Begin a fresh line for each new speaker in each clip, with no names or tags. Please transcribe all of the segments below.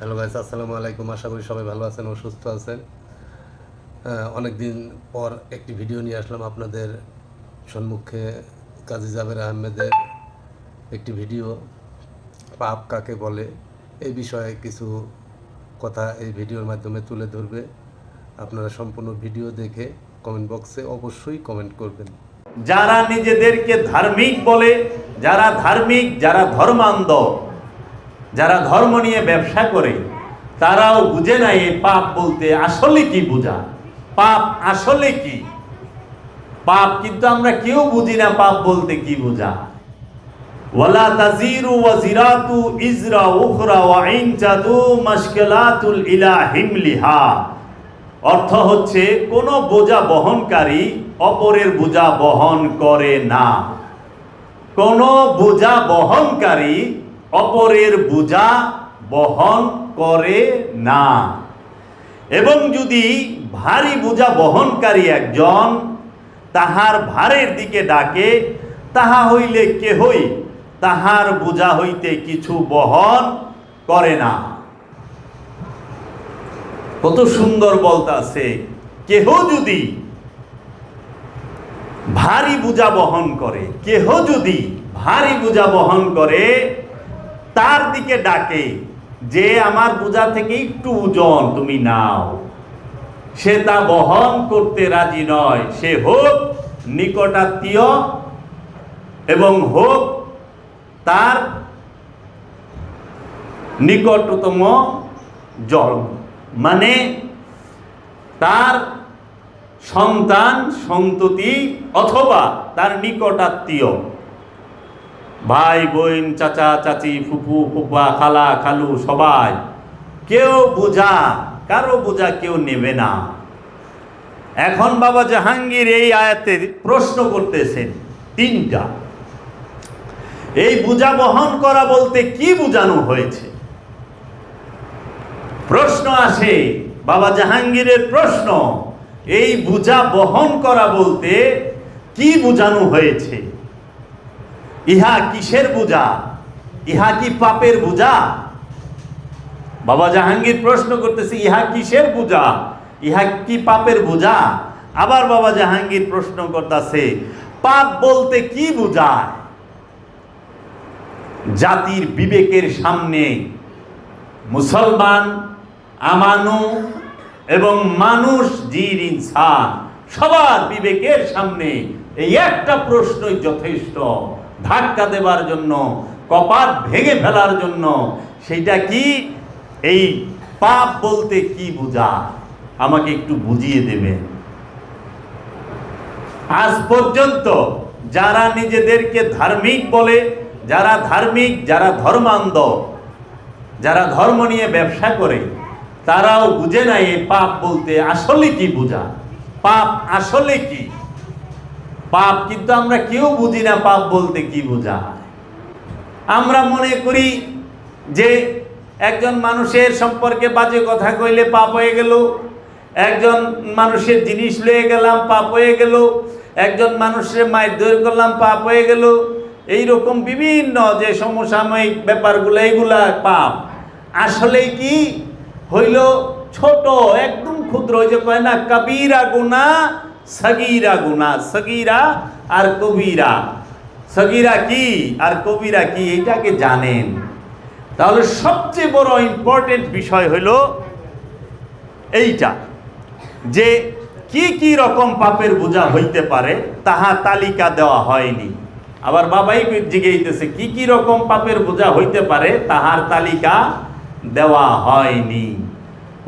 Hello guys আসসালামু আলাইকুম আশা করি সবাই ভালো আছেন ও সুস্থ আছেন। অনেক দিন পর একটি ভিডিও নিয়ে আসলাম আপনাদের সম্মুখে কাজী জাবের আহমেদের একটি ভিডিও পাপ কাকে বলে? এই বিষয়ে কিছু কথা এই ভিডিওর মাধ্যমে তুলে ধরবে। আপনারা সম্পূর্ণ ভিডিও দেখে কমেন্ট বক্সে অবশ্যই কমেন্ট করবেন।
যারা নিজেদেরকে ধার্মিক বলে, যারা ধার্মিক, যারা ধর্মান্ধ যারা ধর্ম নিয়ে ব্যবসা করে, তারাও বুঝে না এই পাপ বলতে আসলে কি বোঝা? পাপ আসলে কি? পাপ কিন্তু আমরা কেউ বুঝি না পাপ বলতে কি বোঝা। ওয়ালা তাজিরু ওয়াজিরাতু ইজরা উখরা ওয়া ইনজাদু মাশকালাতুল ইলা হিমলিহা। অর্থ হচ্ছে কোন বোঝা বহনকারী অপরের বোঝা বহন করে না। কোন বোঝা বহনকারী অপরের বোঝা বহন করে না। এবং যদি ভারী বোঝা বহনকারী একজন তাহার ভারের দিকে ডাকে, তাহা হইলে কেহই তাহার বোঝা হইতে কিছু বহন করে না। কত সুন্দর বলতাছে কেহ যদি ভারী বোঝা বহন করে, কেহ যদি ভারী বোঝা বহন করে তার দিকে ডাকে, যে আমার বোঝা থেকে একটু ওজন তুমি নাও। সে তা বহন করতে রাজি নয়। সে হোক নিকটাত্মীয় এবং হোক তার নিকটতম জল মানে তার সন্তান, সন্ততি অথবা তার নিকটাত্মীয়। ভাই, বোন, চাচা, চাচি, ফুপু, ফুপা, খালা, খালু, সবাই। কেউ বোঝা, কারও বোঝা কেউ নেবে না। এখন বাবা জাহাঙ্গীর এই আয়াতে প্রশ্ন করতেছেন তিনটা। এই বোঝা বহন করা বলতে কি বোঝানো হয়েছে? প্রশ্ন আসে বাবা জাহাঙ্গীরের প্রশ্ন, এই বোঝা বহন করা বলতে কি বোঝানো হয়েছে? ইহা কিসের বোঝা? ইহা কি পাপের বোঝা? বাবা জাহাঙ্গীর প্রশ্ন করতেছে, ইহা কিসের বোঝা? ইহা কি পাপের বোঝা? আবার বাবা জাহাঙ্গীর প্রশ্ন করতেছে, পাপ বলতে কি বোঝায়? জাতির বিবেকের সামনে মুসলমান, আমানু এবং মানুষ জির ইনসান, সবার বিবেকের সামনে এই একটা প্রশ্নই যথেষ্ট। ধাক্কা দেবার জন্য, কপাট ভেঙে ফেলার জন্য, সেইটা কি? এই পাপ বলতে কি বোঝা? আমাকে একটু বুঝিয়ে দেবে। আজ পর্যন্ত যারা নিজেদেরকে ধার্মিক বলে, যারা ধার্মিক, যারা ধর্মান্ধ, যারা ধর্ম নিয়ে ব্যবসা করে, তারাও বুঝে নাই পাপ বলতে আসলে কি বোঝা? পাপ আসলে কি? পাপ, কিন্তু আমরা কেউ বুঝি না পাপ বলতে কি বোঝা আমরা মনে করি যে একজন মানুষের সম্পর্কে বাজে কথা কইলে পাপ হয়ে গেল, একজন মানুষের জিনিস লয়ে গেলাম, পাপ হয়ে গেল, একজন মানুষের মায়ের দৈর করলাম, পাপ হয়ে গেল। এই রকম বিভিন্ন যে সমসাময়িক ব্যাপারগুলো, এইগুলা পাপ। আসলে কি? হইল ছোট, একদম ক্ষুদ্র, ওই যে কয় না, কবিরা গুণা সগিরা গুণা, সগিরা আর কবিরা। সগিরা কি আর কবিরা কি এটাকে জানেন। তাহলে সবচেয়ে বড় ইম্পর্টেন্ট বিষয় হইল এইটা, যে কি কি রকম পাপের বোঝা হইতে পারে, তাহা তালিকা দেওয়া হয়নি। আবার বাবাই জিজ্ঞেইতেছে কি কি রকম পাপের বোঝা হইতে পারে, তাহার তালিকা দেওয়া হয়নি।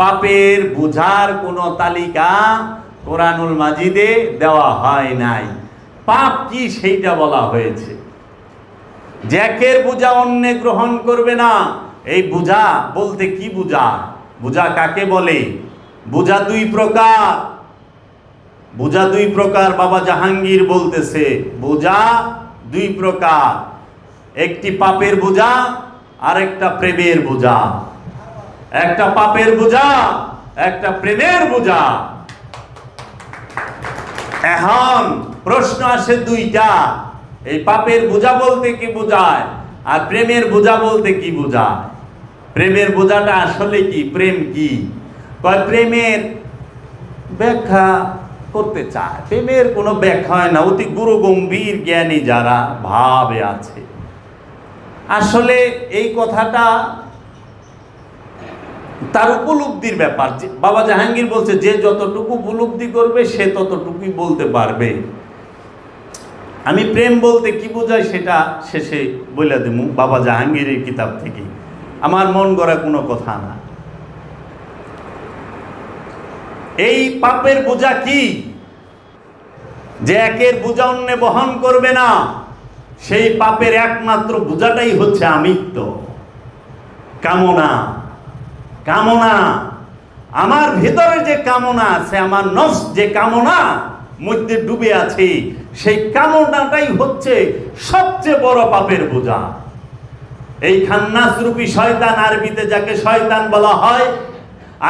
পাপের বোঝার কোনো তালিকা কোরআনুল মাজিদে দেওয়া হয় নাই। পাপ কি সেইটা বলা হয়েছে। জ্যাকের বোঝা অন্যে গ্রহণ করবে না। এই বোঝা বলতে কি বোঝা বোঝা কাকে বলে? বোঝা দুই প্রকার। বোঝা দুই প্রকার বাবা জাহাঙ্গীর বলতেছে। বোঝা দুই প্রকার। একটি পাপের বোঝা আর একটা প্রেমের বোঝা একটা পাপের বোঝা একটা প্রেমের বোঝা এখন প্রশ্ন আসে দুইটা। এই পাপের বোঝা বলতে কি বোঝায়? আর প্রেমের বোঝা বলতে কি বোঝায়? প্রেমের বোঝাটা আসলে কি? প্রেম কি? প্রেমের ব্যাখ্যা করতে চায়। প্রেমের কোনো ব্যাখ্যা হয় না। অতি গুরু গম্ভীর জ্ঞানী যারা ভাবে আছে। আসলে এই কথাটা তার উপলব্ধির ব্যাপার। বাবা জাহাঙ্গীর বলছে, যে যতটুকু উপলব্ধি করবে, সে ততটুকুই বলতে পারবে। আমি প্রেম বলতে কি বোঝাই সেটা শেষে বলে দেব বাবা জাহাঙ্গীরের কিতাব থেকে। আমার মন গড়া কোনো কথা না। এই পাপের বোঝা কি? যে একের বোঝা অন্য বহন করবে না, সেই পাপের একমাত্র বোঝাটাই হচ্ছে আমিত্ব। কামনা। কামনা। আমার ভেতরে যে কামনা আছে, আমার নফস যে কামনা, মধ্যে ডুবে আছে। সেই কামনাটাই হচ্ছে সবচেয়ে বড় পাপের বোঝা। এই খান্নাস রূপী শয়তান আরবিতে যাকে শয়তান বলা হয়,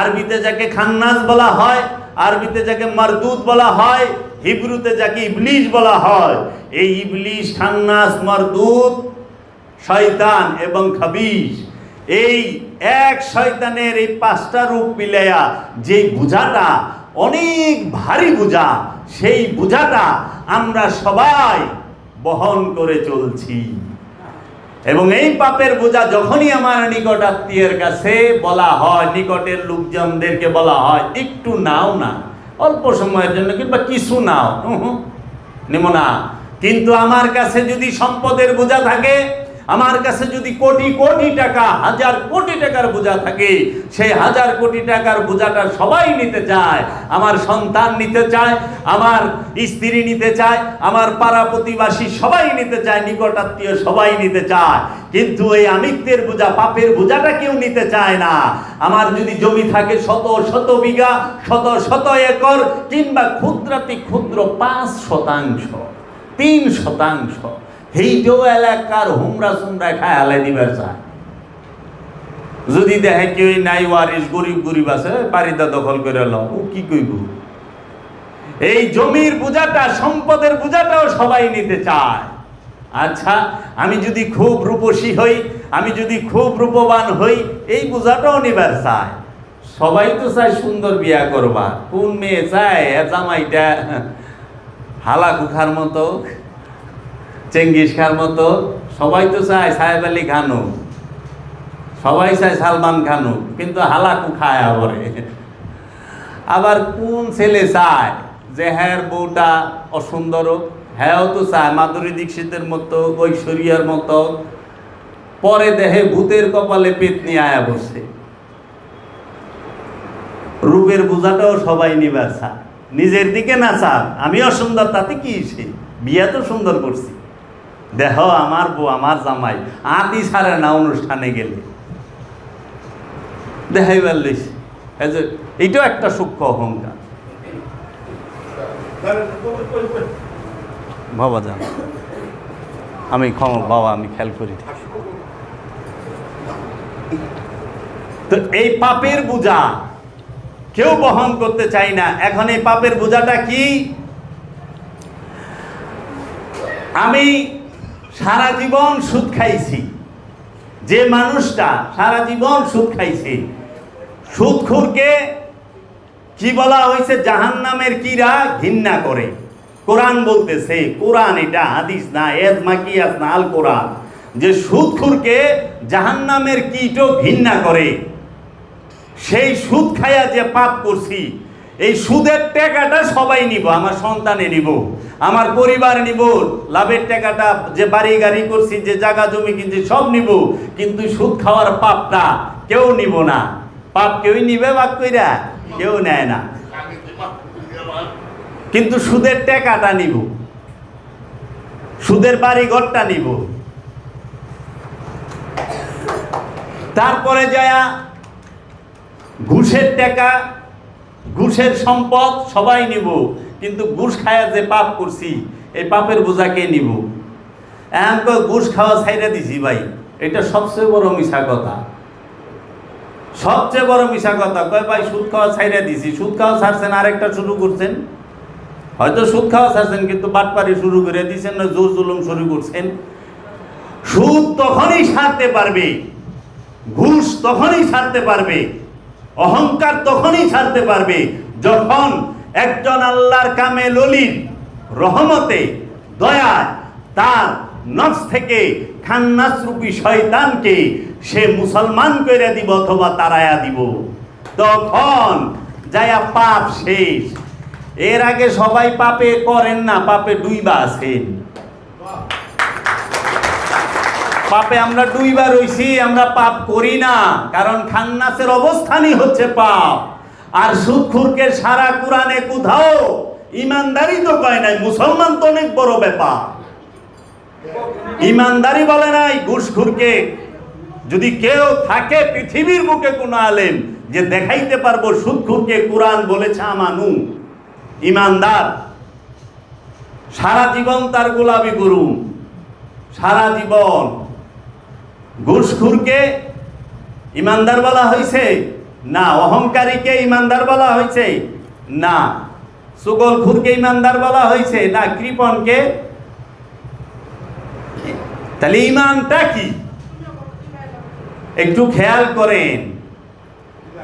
আরবিতে যাকে খান্নাস বলা হয়, আরবিতে যাকে মারদুদ বলা হয়, হিব্রুতে যাকে ইবলিশ বলা হয়, এই ইবলিশ, খান্নাস, মারদুদ, শয়তান এবং খাবিশ এই এক শয়তানের এই পাঁচটা রূপ মিলাইয়া যে বোঝাটা, অনেক ভারী বোঝা, সেই বোঝাটা আমরা সবাই বহন করে চলছি। এবং এই পাপের বোঝা যখনই আমার নিকট আত্মীয়ের কাছে বলা হয়, নিকটের লোকজনদেরকে বলা হয়, একটু নাও না, অল্প সময়ের জন্য কিংবা কিছু নাও। নেব না। কিন্তু আমার কাছে যদি সম্পদের বোঝা থাকে আমার কাছে যদি কোটি কোটি টাকা, হাজার কোটি টাকার বোঝা থাকে সেই হাজার কোটি টাকার বোঝাটা সবাই নিতে চায়, আমার সন্তান নিতে চায়, আমার স্ত্রী নিতে চায়, আমার পাড়া প্রতিবাসী সবাই নিতে চায় নিকটাত্মীয় সবাই নিতে চায়। কিন্তু এই আমিত্বের বোঝা, পাপের বোঝাটা কেউ নিতে চায় না। আমার যদি জমি থাকে শত শত বিঘা, শত শত একর, কিংবা ক্ষুদ্রাতি ক্ষুদ্র পাঁচ শতাংশ, তিন শতাংশ সেইটাও এলাকার হুমরা সুমরা খায় আলাই দিবার চায়। যদি দেখে কেউ নাই ওয়ারিস গরিব গরিব আছে বাড়িটা দখল করে ল ও কি কইব? এই জমির বোঝাটা সম্পদের বোঝাটাও সবাই নিতে চায়। আচ্ছা আমি যদি খুব রূপসী হই, আমি যদি খুব রূপবান হই, এই বোঝাটাও নিবার চায়। সবাই তো চায় সুন্দর বিয়া করবা কোন মেয়ে চায় জামাইটা হালা কুখার মতো? চেঙ্গিস খার মতো সবাই তো চায় সাহেব আলী খানু। সবাই চায় সালমান খানু, কিন্তু হালাকু খায় আবরে। আবার কোন ছেলে চায় যে হ্যার বউটা অসুন্দর? হ্যাঁও তো চায় মাধুরী দীক্ষিতের মতো, ঐশ্বরিয়ার মতো। পরে দেহে ভূতের কপালে পেট নিয়ে আয়া বসে। রূপের বোঝাটাও সবাই নিবার চায় নিজের দিকে না চান, আমি অসুন্দর, তাতে কি সে? বিয়া তো সুন্দর করছি। দেহ আমার বউ, আমার জামাই। আতি ছাড়ে না অনুষ্ঠানে গেলে। দেখাইবার যে, এইটাও একটা সূক্ষ্ম অহংকার। বাবা যান। আমি ক্ষমা, বাবা, আমি খেয়াল করি। তো এই পাপের বোঝা কেউ বহন করতে চাই না। এখন এই পাপের বোঝাটা কি? আমি সারা জীবন সুদ খাইছি। যে মানুষটা সারা জীবন সুদ খাইছে। সুদখোরকে কি বলা হয়েছে? জাহান নামের কিরা ঘৃণা করে। কোরআন বলতেছে, কোরআন এটা হাদিস না, এজ মাকিয়াস না, আল কোরআন। যে সুদখুরকে জাহান নামের কীটও ঘৃণা করে। সেই সুদ খাইয়া যে পাপ করছি এই সুদের টাকাটা সবাই নিব, আমার সন্তানে নিব, আমার পরিবার নিব, লাভের টাকাটা যে বাড়ি গাড়ি করছি, যে জায়গা জমি কিনছি, সব নিব, কিন্তু সুদ খাওয়ার পাপটা কেউ নিব না। পাপ কেউই নিবে বাক কইরা কেউ নেয় না। কিন্তু সুদের টাকাটা নিব, সুদের বাড়ি ঘরটা নিব। তারপরে যায়া ঘুষের টাকা ঘুষের সম্পদ সবাই নিব, কিন্তু ঘুষ খায়া যে পাপ করছি, এই পাপের বোঝা কে নিব? এখন তো ঘুষ খাওয়া ছাইরা দিছি ভাই, এটা সবচেয়ে বড় মিশা কথা। সবচেয়ে বড় মিশা কথা, কয়, ভাই, সুদ খাওয়া ছাইরা দিছি, সুদ খাওয়া ছাড়ছেন, আরেকটা শুরু করছেন। হয়তো সুদ খাওয়া ছাড়ছেন, কিন্তু বাটপারি শুরু করে দিয়েছেন না, জোর জুলুম শুরু করছেন। সুদ তখনই সারতে পারবে, ঘুষ তখনই সারতে পারবে অহংকার তখনই ছাড়তে পারবে যখন একজন আল্লাহর কামে ললির রহমতে, দয়ায় তার নফস থেকে খান্নাস রূপী শয়তানকে সে মুসলমান করে দিব অথবা তারায়া দিব। তখন যায়া পাপ শেষ। এর আগে সবাই পাপে করেন না, পাপে ডুইবা আছেন। পাপে আমরা ডুইবা রইছি, আমরা পাপ করি না, কারণ খান্নাসের অবস্থানই হচ্ছে পাপ। আর সুদখুরকে সারা কোরআনে কোথাও ইমানদারি তো কয় নাই, মুসলমান তো অনেক বড় ব্যাপার। ইমানদারি বলে নাই, ঘুষখুরকে। যদি কেউ থাকে পৃথিবীর বুকে কোনো আলেম, যে দেখাইতে পারব সুদখুরকে কোরআন বলেছে আমানু। ইমানদার, সারা জীবন তার গোলামি করুন। সারা জীবন। ঘুষখুরকে ইমানদার বলা হয়েছে না, অহংকারীকে ইমানদার বলা হয়েছে না। সুগলখুরকে ইমানদার বলা হয়েছে না, কৃপণকে? তাহলে ইমানটা কি? একটু খেয়াল করেন।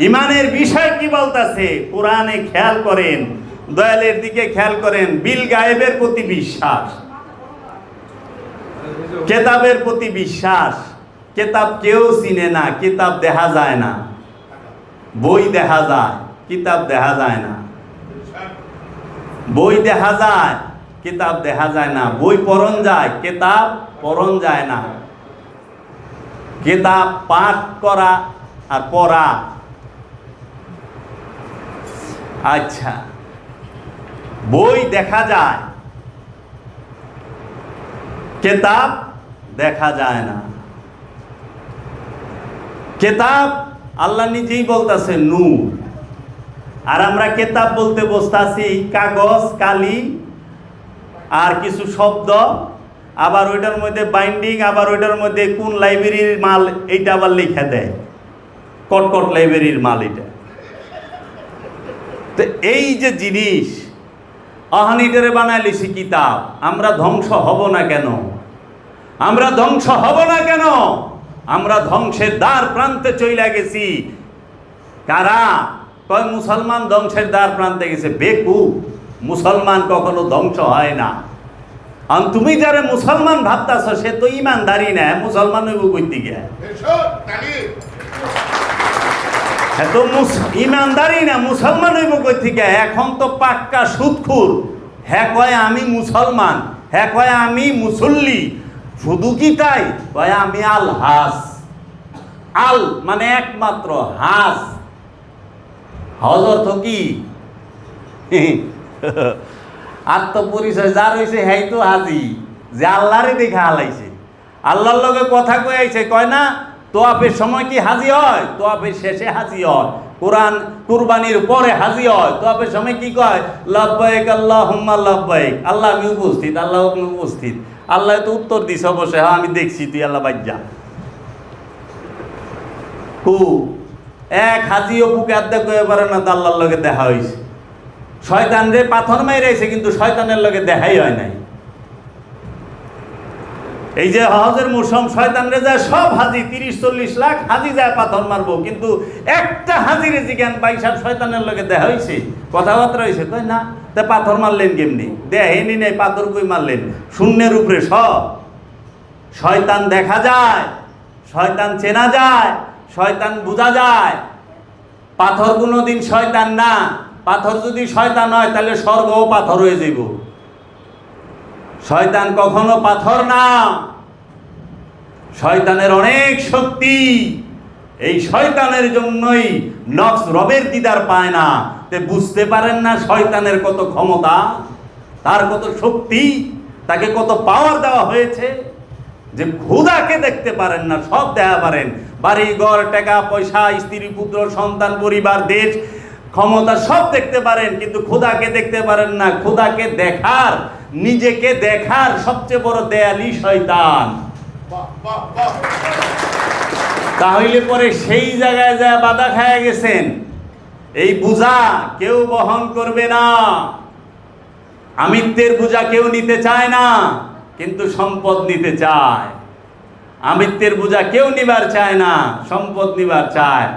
ইমানের বিষয় কি বলতাছে? কোরআনে খেয়াল করেন, দয়ালের দিকে খেয়াল করেন। বিল গায়েবের প্রতি বিশ্বাস। কেতাবের প্রতি বিশ্বাস। কেতাব কেউ চিনে না, কিতাব দেখা যায় না। বই দেখা যায়, কিতাব দেখা যায় না। বই দেখা যায়, কিতাব দেখা যায় না। বই পড়ন যায়, কিতাব পড়ন যায় না। কিতাব পাঠ করা আর পড়া। আচ্ছা। বই দেখা যায়, কেতাব দেখা যায় না। কেতাব আল্লাহ নিজেই বলতেছে নু আর আমরা কেতাব বলতে বসতাছি কাগজ, কালি, আর কিছু শব্দ, আবার ওইটার মধ্যে বাইন্ডিং আবার ওইটার মধ্যে কোন লাইব্রেরির মাল এইটা আবার লিখে দেয়। কটকট লাইব্রেরির মাল এটা তো এই যে জিনিস আহানিটারে বানাইলিছি কিতাব, আমরা ধ্বংস হব না কেন? আমরা ধ্বংস হব না কেন? আমরা ধ্বংসের দ্বার প্রান্তে চইলা গেছি। কারা? কয় মুসলমান ধ্বংসের দ্বার প্রান্তে গেছে। বেকু মুসলমান কখনো ধ্বংস হয় না। আর তুমি যারা মুসলমান ভাবতাছ সে তো ইমানদারি না মুসলমান হইব গিয়া। হ্যাঁ তো মুস- ইমানদারি না মুসলমান হইব কই থেকে এখন তো পাক্কা সুদখুর হ্যাঁ কয় আমি মুসলমান। হ্যাঁ কয় আমি মুসল্লি। শুধু কি তাই? কয় আমি আল হাস আল মানে একমাত্র হাস হজ অর্থ কি? আত্মপরিচয় যার হয়েছে হ্যাঁ তো হাজি, যে দেখে হালাইছে। আল্লাহর লগে কথা কয়ে আইছে, কয় না, তোয়াফের সময় কি হাজি হয়? তোয়াফের শেষে হাজি হয়। কোরআন কুরবানির পরে হাজি হয়। তোয়াফের সময় কি কয়? লাভবাইক আল্লাহ হুম্মা লাভবাইক আল্লাহ আমি উপস্থিত, আল্লাহ উপস্থিত। আল্লাহ তো উত্তর দিছে, অবশ্যই। হ্যাঁ আমি দেখছি, তুই আল্লাহ বাজ্যা কু এক হাজিও বুকে আড্ডা কয়ে পারে না তো আল্লাহর লগে দেখা হয়েছে শয়তান রে পাথর মাইরাইছে কিন্তু শয়তানের লগে দেখাই হয় নাই। এই যে হজের মৌসুম, শয়তান রে যায় সব হাজি, তিরিশ, চল্লিশ লাখ হাজি যায় পাথর মারবো, কিন্তু একটা হাজিরে জিজ্ঞান বাইসাব শয়তানের লগে দেখা হয়েছে কথাবার্তা হয়েছে কই না তা পাথর মারলেন কেমনি? দেহেনি নেই, পাথর কই মারলেন? শূন্যের উপরে সব। শয়তান দেখা যায়, শয়তান চেনা যায়, শয়তান বোঝা যায়। পাথর কোনো দিন শয়তান না। পাথর যদি শয়তান হয়, তাহলে স্বর্গও পাথর হয়ে যাইব। শয়তান কখনো পাথর না। শয়তানের অনেক শক্তি। এই শয়তানের জন্যই নফস রবের দিদার পায় না। তে বুঝতে পারেন না শয়তানের কত ক্ষমতা, তার কত শক্তি, তাকে কত পাওয়ার দেওয়া হয়েছে, যে ক্ষুদাকে দেখতে পারেন না, সব দেখা পারেন। বাড়ি, ঘর, টাকা, পয়সা, স্ত্রী, পুত্র, সন্তান, পরিবার, দেশ, ক্ষমতা সব দেখতে পারেন, কিন্তু খোদাকে দেখতে পারেন না। খোদাকে দেখার, নিজেকে দেখার সবচেয়ে বড় দেয়ালি শয়তান। তাহলে পরে সেই জায়গায় যা বাধা খায়া গেছেন এই বোঝা কেউ বহন করবে না। আমিত্বের বোঝা কেউ নিতে চায় না, কিন্তু সম্পদ নিতে চায়। আমিত্বের বোঝা কেউ নিবার চায় না, সম্পদ নিবার চায়।